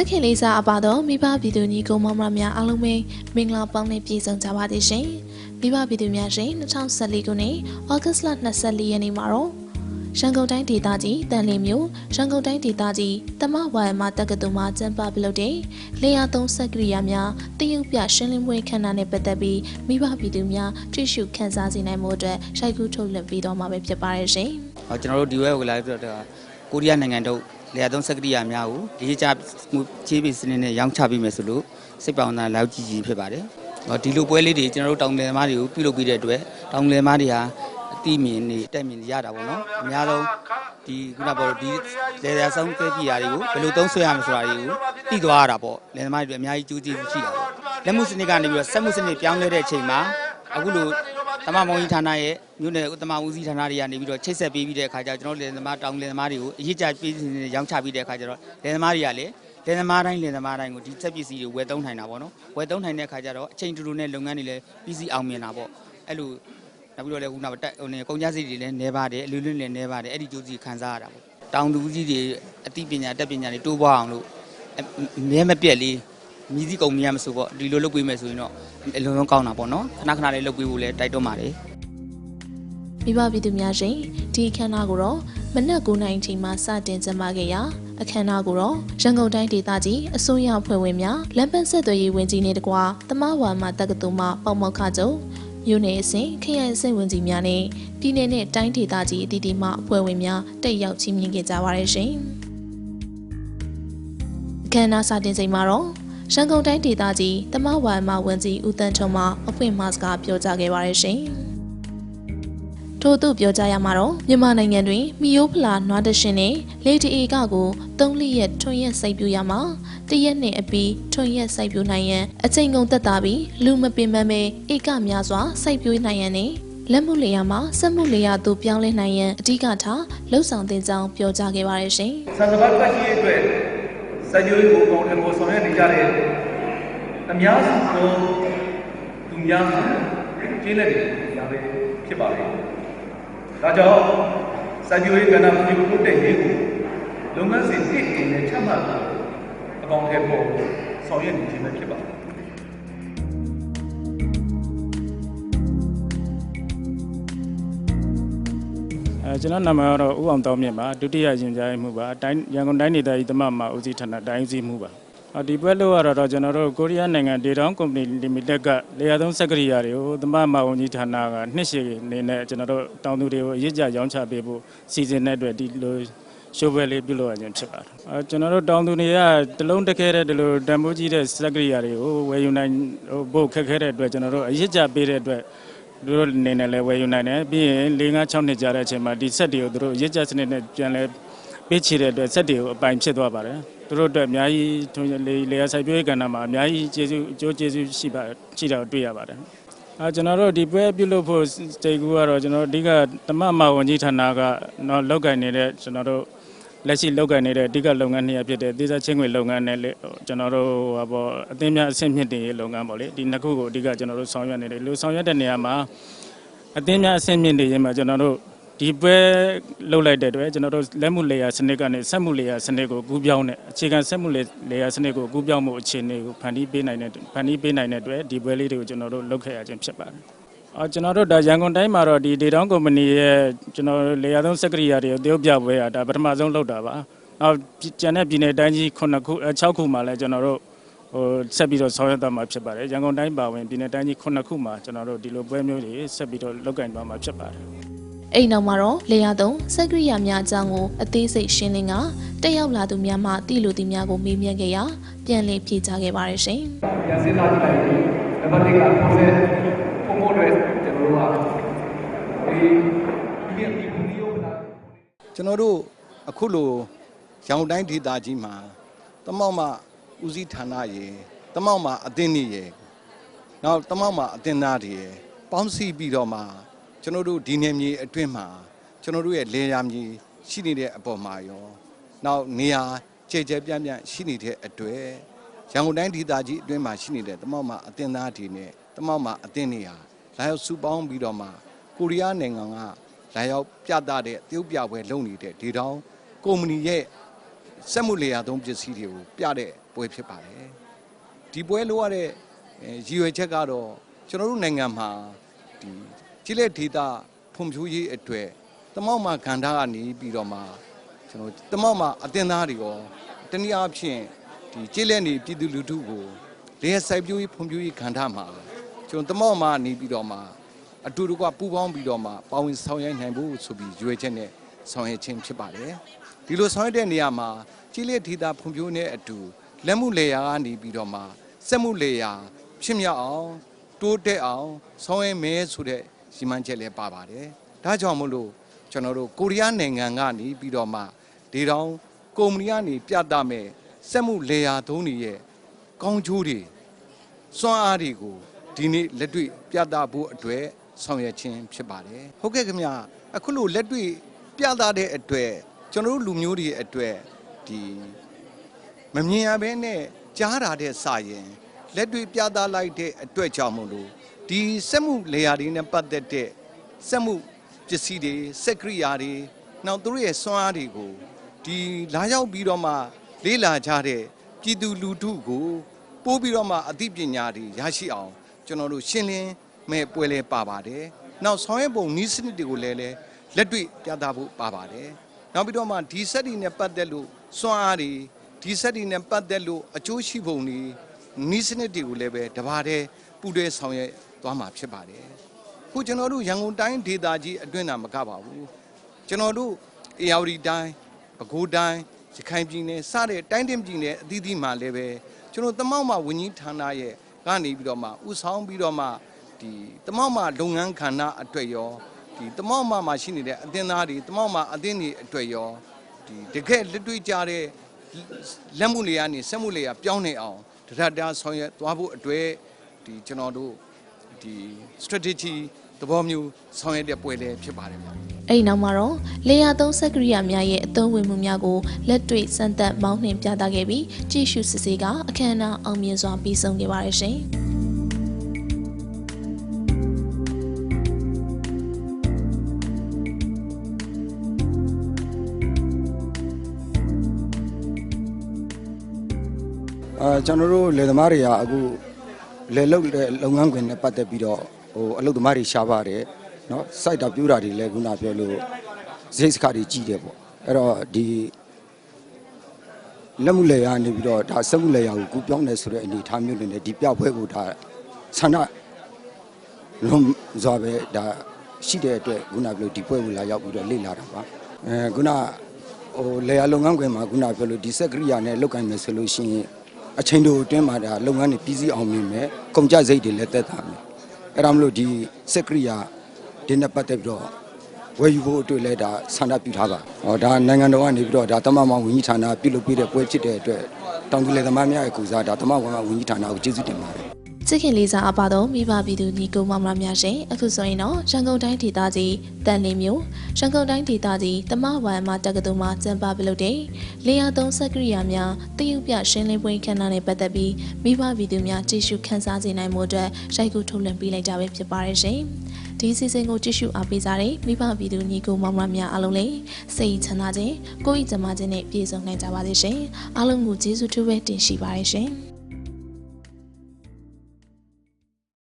စ်ခင်လေးစားအပါတော့မိဘပြည်သူညီကောင်မမများအားလုံးပဲမင်္ဂလာပေါင်းနဲ့ပြည့်စုံကြပါသည်ရှင်မိဘပြည်သူများရှင်2014ခုနှစ်ဩဂတ်စ်လ24ရက်နေ့မှာတော့ရန်ကုန်တိုင်းဒေသကြီးတန်လင်းမြို့ရန်ကုန်တိုင်းဒေသကြီးတမဝါယမတက္ကသိုလ်မှကျင်းပပြုလုပ်တဲ့လေယာသုံးစက်ကရိယာများတရုတ်ပြရှင်းလင်းပွဲခမ်းနားနဲ့ပတ်သက်ပြီးမိဘပြည်သူများကြည့်ရှုခန်းစားစေနိုင်မှုအတွက်ရိုက်ကူးထုတ်လွှင့်ပေးတော့မှာပဲဖြစ်ပါရဲ့ရှင်ဟောကျွန်တော်တို့ဒီဝဲကိုလာပြီးတော့ကိုရီးယားနိုင်ငံတို့ လေယာသုံးစက်ကရိယာများကိုဒီကြမှုခြေပစ်စနစ်နဲ့ရောင်းချပေးမယ်ဆိုလို့စိတ်ပေါင်းသားလောက်ကြည့်ကြည့်ဖြစ်ပါတယ်။ဟောဒီလိုပွဲလေးတွေကျွန်တော်တို့တောင်လယ်သမားတွေကိုပြုလုပ်ပြီးတဲ့အတွက်တောင်လယ်သမားတွေဟာအတိမြင်နေတက်မြင်ရတာပေါ့နော်။အများဆုံးဒီခုနကပြောဒီလေယာဆုံးကဲပြရာတွေကိုဘယ်လိုသုံးဆွဲရမလဲဆိုတာတွေကိုသိသွားရတာပေါ့။လယ်သမားတွေအများကြီးကြိုးကြည့်ရှိတာပေါ့။လက်မှုစနစ်ကနေပြီးတော့စက်မှုစနစ်ပြောင်းလဲတဲ့အချိန်မှာအခုလိုတ မမောင်ကြီးဌာနရဲ့မြို့နယ်ဥတမဦးစီးဌာနတွေကနေပြီးတော့ချိတ်ဆက်ပေးပြီးတဲ့အခါကျတော့ကျွန်တော်တို့လယ်သမားတောင်လယ်သမားတွေကိုအရေးကြပေးနေရောင်းချပြီးတဲ့အခါကျတော့လယ်သမားတွေကလည်းလယ်သမားတိုင်းလယ်သမားတိုင်းကိုဒီဆက်ပစ္စည်းတွေဝယ်သုံးနိုင်တာပေါ့နော်ဝယ်သုံးနိုင်တဲ့အခါကျတော့အချိန်တူတူနဲ့လုပ်ငန်းတွေလည်းပြီးစီအောင်မြင်တာပေါ့အဲ့လိုနောက်ပြီးတော့လည်းခုနကတက်ဟိုနေကုန်ကြစိတ်တွေလည်းနေပါတယ်အလူလွင့်လည်းနေပါတယ်အဲ့ဒီကြိုးစီခံစားရတာပေါ့တောင်သူကြီးတွေအသိပညာတက်ပညာတွေတိုးပွားအောင်လို့အမြဲမပြတ်လေး မြည်စည်းကုန်မြင်ရမဆိုပေါ့ဒီလိုလုပ်ပေးမယ်ဆိုရင်တော့အလုံးလုံးကောင်းတာပေါ့နော်ခဏခဏလေးလုပ်ပေးဖို့လည်းတိုက်တွန်းပါတယ်မိဘပြည်သူများရှင်ဒီအခမ်းအနားကိုတော့မနက်9:00နာရီချိန်မှာစတင်ကျင်းပခဲ့ရာအခမ်းအနားကိုတော့ရန်ကုန်တိုင်းဒေသကြီးအစိုးရအဖွဲ့ဝင်များလမ်းပန်းဆက်သွယ်ရေးဝန်ကြီးနဲ့တကွာတမဝါမတက္ကသိုလ်မှပေါမောက်ခချုပ်မြို့နယ်အဆင့်ခရိုင်အဆင့်ဝန်ကြီးများနဲ့ပြည်내နဲ့တိုင်းဒေသကြီးအသီးသီးမှအဖွဲ့ဝင်များတက်ရောက်ချီးမြှင့်ခဲ့ကြပါရရှင်အခမ်းအနားစတင်ချိန်မှာတော့ ရန်ကုန်တိုင်းဒေသကြီးတမဝါမဝန်ကြီးဦးတန်းထွန်းမှအဖွင့်မှစကားပြောကြားခဲ့ပါရရှင်ထို့သူပြောကြရမှာတော့မြန်မာနိုင်ငံတွင်မီယိုဖလာနွားတရှင်နဲ့လေတီအေကကို၃လရက်ထွန်ရက်စိုက်ပျိုးရမှာတရက်နဲ့အပီးထွန်ရက်စိုက်ပျိုးနိုင်ရန်အချိန်ကုန်သက်သာပြီးလူမပင်ပန်းပဲဧကများစွာစိုက်ပျိုးနိုင်ရန်နဲ့လက်မှုလေယာမှာစက်မှုလေယာသို့ပြောင်းလဲနိုင်ရန်အဓိကထားလှုပ်ဆောင်တင်ကြောင်းပြောကြားခဲ့ပါတယ်ရှင်ဆန်စပါးတက်ရှိရဲ့အတွက်စက်ကြိုးကိုကောင်းတယ်ကိုဆောင်ရွက်နေကြတဲ့ အများစုသောသူများစုကျေးလက်တွေရပဲဖြစ်ပါလေ။ဒါကြောင့်စက်ကြိုးရဲ့ကဏ္ဍကိုပြုလုပ်တဲ့ရေးကိုလုပ်ငန်းစဉ်တစ်တင်နဲ့ချမှတ်တာအကောင့်ထဲပေါ်ဆောင်ရွက်နေခြင်းပဲဖြစ်ပါတယ်။အဲကျွန်တော်နာမည်ကတော့ဦးအောင်တောင်းမြင့်ပါဒုတိယရင်ကြားမှုပါတိုင်းရန်ကုန်တိုင်းဒေသကြီးသမမဦးစီးဌာနတိုင်းဦးစီးမှုပါအော် ဒီဘက်လို့ရတော့ကျွန်တော်တို့ကိုရီးယားနိုင်ငံဒေတောင်ကုမ္ပဏီလီမိတက်ကလေယာသုံးစက်ကရိယာတွေကိုသမမဝန်ကြီးဌာနကနှစ်ရှည်အနေနဲ့ကျွန်တော်တို့တောင်သူတွေကိုအရေးကြရောင်းချပေးဖို့စီစဉ်တဲ့အတွက်ဒီလိုရှိုးပွဲလေးပြုလုပ်ရခြင်းဖြစ်ပါတယ်။အဲကျွန်တော်တို့တောင်သူတွေကတလုံးတစ်ခဲတဲ့ဒီလိုတန်ဖိုးကြီးတဲ့စက်ကရိယာတွေကိုဝယ်ယူနိုင်ဖို့ခက်ခဲတဲ့အတွက်ကျွန်တော်တို့အရေးကြပေးတဲ့အတွက်သူတို့အနေနဲ့လည်းဝယ်ယူနိုင်တယ်ပြီးရင်၄၅6နှစ်ကြာတဲ့အချိန်မှာဒီဆက်တွေကိုသူတို့ရစ်ကြစနစ်နဲ့ပြန်လဲပေးချေတဲ့အတွက်ဆက်တွေကိုအပိုင်ဖြစ်သွားပါတယ် သူတို့အတွက်အများကြီးထွန်လေလေယာဆိုင်ပြိုးရေးကဏ္ဍမှာအများကြီးကျေးဇူးအကျိုးကျေးဇူးရှိပါရှိတာကိုတွေ့ရပါတယ်အဲကျွန်တော်တို့ဒီပွဲပြုလုပ်ဖို့စတေကူကတော့ကျွန်တော်တို့အဓိကတမမဝန်ကြီးဌာနကတော့လောက်ကင်နေတဲ့ကျွန်တော်တို့လက်ရှိလောက်ကင်နေတဲ့အဓိကလုပ်ငန်းနှစ်ရပ်ဖြစ်တဲ့ဒေသချင်းခွေလုပ်ငန်းနဲ့လေကျွန်တော်တို့ဟောပေါ့အသင်းများအဆင့်မြင့်တင်ရေးလုပ်ငန်းပေါ့လေဒီနှစ်ခုကိုအဓိကကျွန်တော်တို့ဆောင်ရွက်နေတယ်လူဆောင်ရွက်တဲ့နေရာမှာအသင်းများအဆင့်မြင့်နေရင်မှာကျွန်တော်တို့ ဒီပွဲလှုပ်လိုက်တဲ့အတွက်ကျွန်တော်တို့လက်မှုလေယာစနစ်ကနေစက်မှုလေယာစနစ်ကိုကူးပြောင်းတဲ့အခြေခံစက်မှုလေယာစနစ်ကိုကူးပြောင်းမှုအခြေအနေကိုဖန်တီးပေးနိုင်တဲ့ဖန်တီးပေးနိုင်တဲ့အတွက်ဒီပွဲလေးတွေကိုကျွန်တော်တို့လုပ်ခဲ့ရခြင်းဖြစ်ပါတယ်။အော်ကျွန်တော်တို့ဒါရန်ကုန်တိုင်းမှာတော့ဒီဒေတောင်ကုမ္ပဏီရဲ့ကျွန်တော်လေယာသုံးစက်ကရိယာတွေတရုတ်ပြပွဲอ่ะဒါပထမဆုံးလုပ်တာပါ။နောက်ကျန်တဲ့ပြည်နယ်တိုင်းကြီး9ခု6ခုမှာလည်းကျွန်တော်တို့ဟိုဆက်ပြီးတော့ဆောင်ရွက်သွားမှာဖြစ်ပါတယ်။ရန်ကုန်တိုင်းပါဝင်ပြည်နယ်တိုင်းကြီး9ခုမှာကျွန်တော်တို့ဒီလိုပွဲမျိုးတွေဆက်ပြီးတော့လုပ်ကင်သွားမှာဖြစ်ပါတယ်။ အိမ်နောက်မှာတော့လေယာသုံးစက်ကရိယာများအကြောင်းကိုအသေးစိတ်ရှင်းလင်းကတက်ရောက်လာသူများမှတိလူသူများကိုမေးမြန်းခဲ့ရာပြန်လည်ဖြေကြားခဲ့ပါတယ်ရှင်ပြန်စဉ်းစားကြည့်လိုက်ပြီးနံပါတ်1ကပုံစံပုံပေါ်တွေကျွန်တော်တို့ကဒီဒီဒီဘူးဒီယိုနာကျွန်တော်တို့အခုလိုရောင်တိုင်းဒေသကြီးမှာတမောက်မဦးစီးဌာနရေတမောက်မအသင်းနေရေနောက်တမောက်မအသင်းသားတွေရေပေါင်းစည်းပြီးတော့မှ ကျွန်တော်တို့ဒီနယ်မြေအတွင်းမှာကျွန်တော်တို့ရဲ့လေယာမြေရှိနေတဲ့အပေါ်မှာရောနောက်နေရာကြဲကြဲပြန့်ပြန့်ရှိနေတဲ့အတွက်ရန်ကုန်တိုင်းဒေသကြီးအတွင်းမှာရှိနေတဲ့တမောက်မအသင်းသားတွေနဲ့တမောက်မအသင်းတွေဟာလာရောက်စုပေါင်းပြီးတော့မှကိုရီးယားနိုင်ငံကလာရောက်ပြသတဲ့တရုတ်ပြပွဲလုပ်နေတဲ့ဒီတောင်ကုမ္ပဏီရဲ့စက်မှုလေယာသုံးပစ္စည်းတွေကိုပြတဲ့ပွဲဖြစ်ပါတယ်ဒီပွဲလို့ရတဲ့အဲရည်ရွယ်ချက်ကတော့ကျွန်တော်တို့နိုင်ငံမှာဒီ ကြီးလက်ဒေတာဖွံ့ဖြိုးရေးအတွက်တမောက်မှာကန္တာကနေပြီးတော့မှကျွန်တော်တမောက်မှာအတင်သားတွေရောတနည်းအားဖြင့်ဒီကြီးလက်နေပြည်သူလူထုကိုလေစိုက်ပျိုးရေးဖွံ့ဖြိုးရေးကန္တာမှာကျွန်တော်တမောက်မှာနေပြီးတော့မှအတူတကွပူးပေါင်းပြီးတော့မှပါဝင်ဆောင်ရွက်နိုင်ဖို့ဆိုပြီးရွေးချက်နဲ့ဆောင်ရွက်ခြင်းဖြစ်ပါတယ်ဒီလိုဆောင်ရွက်တဲ့နေရာမှာကြီးလက်ဒေတာဖွံ့ဖြိုးနေတဲ့အတူလက်မှုလေယာကနေပြီးတော့မှစက်မှုလေယာဖြစ်မြောက်အောင်တိုးတက်အောင်ဆောင်ရွက်မယ်ဆိုတဲ့ စီမံချက်လည်းပါပါတယ်ဒါကြောင့်မို့လို့ကျွန်တော်တို့ကိုရီးယားနိုင်ငံကနေပြီးတော့မှဒီတောင်ကုမ္ပဏီကနေပြသမဲ့စက်မှုလေယာသုံးတွေရဲ့ကောင်းကျိုးတွေစွမ်းအားတွေကိုဒီနေ့လက်တွေ့ပြသဖို့အတွက်ဆောင်ရွက်ခြင်းဖြစ်ပါတယ်ဟုတ်ကဲ့ခင်ဗျအခုလိုလက်တွေ့ပြသတဲ့အတွက်ကျွန်တော်တို့လူမျိုးတွေအတွက်ဒီမမြင်ရဘဲနဲ့ကြားတာတဲ့စာရင်လက်တွေ့ပြသလိုက်တဲ့အတွက်ကြောင့်မို့လို့ ဒီစက်မှုလေယာတွေနဲ့ပတ်သက်တဲ့စက်မှုပစ္စည်းတွေစက်ကရိယာတွေနောက်သူတို့ရဲ့စွမ်းအားတွေကိုဒီလာရောက်ပြီးတော့မှလေးလာကြတဲ့ပြည်သူလူထုကိုပို့ပြီးတော့မှအသိပညာတွေရရှိအောင်ကျွန်တော်တို့ရှင်းလင်းမဲ့ပွဲလဲပါပါတယ်။နောက်ဆောင်ရွက်ပုံနည်းစနစ်တွေကိုလည်းလည်းလက်တွေ့ပြသဖို့ပါပါတယ်။နောက်ပြီးတော့မှဒီစက်တွေနဲ့ပတ်သက်လို့စွမ်းအားတွေဒီစက်တွေနဲ့ပတ်သက်လို့အကျိုးရှိပုံတွေနည်းစနစ်တွေကိုလည်းပဲတပါးတည်းပူးတွဲဆောင်ရွက် သွားမှာဖြစ်ပါတယ်။ခုကျွန်တော်တို့ရန်ကုန်တိုင်းဒေသကြီးအတွင်းတာမကပါဘူး။ကျွန်တော်တို့အေရဝတီတိုင်းပဲခူးတိုင်းရခိုင်ပြည်နယ်စတဲ့တိုင်းတင်ပြည်နယ်အသီးသီးမှာလည်းပဲကျွန်တော်တမောက်မှာဝန်ကြီးဌာနရဲ့ကနေပြီးတော့မှဥဆောင်ပြီးတော့မှဒီတမောက်မှာလုပ်ငန်းခန္ဓာအတွက်ရောဒီတမောက်မှာမှာရှိနေတဲ့အသင်းသားတွေတမောက်မှာအသင်းတွေအတွက်ရောဒီတကယ်လက်တွေ့ကြတဲ့လက်မှုလေယာနေစက်မှုလေယာပြောင်းနေအောင်တရတာဆောင်ရွက်သွားဖို့အတွက်ဒီကျွန်တော်တို့ ဒီ strategy သဘောမျိုးဆောင်ရွက်တဲ့ပွဲလေးဖြစ်ပါတယ်ဗျာအဲ့ဒီနောက်မှာတော့လေယာသုံးစက်ကရိယာများရဲ့အသုံးဝင်မှုများကိုလက်တွေ့စမ်းသပ်မောင်းနှင်ပြသခဲ့ပြီးကြည့်ရှုစစ်ဆေးကအခမ်းအနားအောင်မြင်စွာပြီးဆုံးခဲ့ပါတယ်ရှင်။အာကျွန်တော်တို့လယ်သမားတွေကအခု လယ်လုပ်တဲ့လုပ်ငန်းခွင်နဲ့ပတ်သက်ပြီးတော့ဟိုအလုပ်သမားတွေရှားပါတယ်နော်စိုက်တာပြူတာတွေလည်းခုနပြောလို့ဈေးစခါတွေကြီးတယ်ပေါ့အဲ့တော့ဒီလက်မှုလေရာနေပြီးတော့ဒါစက်မှုလေရာကိုကူပြောင်းနေဆိုတဲ့အနေအထားမျိုးနဲ့ဒီပြပွဲကိုဒါဆန္ဒလုံးစွာပဲဒါရှိတဲ့အတွက်ခုနပြောလို့ဒီပွဲကိုလာရောက်ပြီးတော့လေ့လာတာပါအဲခုနဟိုလေယာလုပ်ငန်းခွင်မှာခုနပြောလို့ဒီစက်ကရိယာနဲ့လုပ်ကိုင်မယ်ဆိုလို့ရှိရင် အချိန်တို့အတွင်းမှာဒါလုပ်ငန်းတွေပြီးစီးအောင်မြင်မယ်ကုန်ကြစိတ်တွေလည်းတက်တာမယ်အဲ့ဒါမလို့ဒီစက်ကရိယာဒီနဲ့ပတ်သက်ပြီးတော့ဝယ်ယူဖို့အတွက်လည်းဒါဆန္ဒပြုထားပါဟောဒါနိုင်ငံတော်ကနေပြီးတော့ဒါတမမောင်ဝန်ကြီးဌာနပြုလုပ်ပေးတဲ့ပွဲဖြစ်တဲ့အတွက်တောင်သူလယ်သမားများရဲ့ကူစားဒါတမမောင်ဝန်ကြီးဌာနကိုကျေးဇူးတင်ပါတယ် ချစ်ခင်လေးစားအပ်ပါတော့မိဘပြည်သူညီကိုမောင်မများရှင်အခုဆိုရင်တော့ရန်ကုန်တိုင်းဒေသကြီးတန်လင်းမြို့ရန်ကုန်တိုင်းဒေသကြီးတမဝမ်မတက္ကသိုလ်မှာကျင်းပပြုလုပ်တဲ့လေယာသုံးစက်ကရိယာများတရုတ်ပြရှင်းလင်းပွဲခမ်းနားနဲ့ပတ်သက်ပြီးမိဘပြည်သူများကြည့်ရှုခန်းစားစေနိုင်မှုအတွက်ရိုက်ကူးထုတ်လွှင့်ပေးလိုက်ကြပဲဖြစ်ပါတယ်ရှင်ဒီစီစဉ်ကိုကြည့်ရှုအားပေးကြတဲ့မိဘပြည်သူညီကိုမောင်မများအားလုံးလည်းစိတ်ချမ်းသာခြင်းကိုယ်ဤကျန်းမာခြင်းနဲ့ပြည့်စုံနိုင်ကြပါစေရှင်အားလုံးကိုကျေးဇူးထူးပဲတင်ရှိပါတယ်ရှင်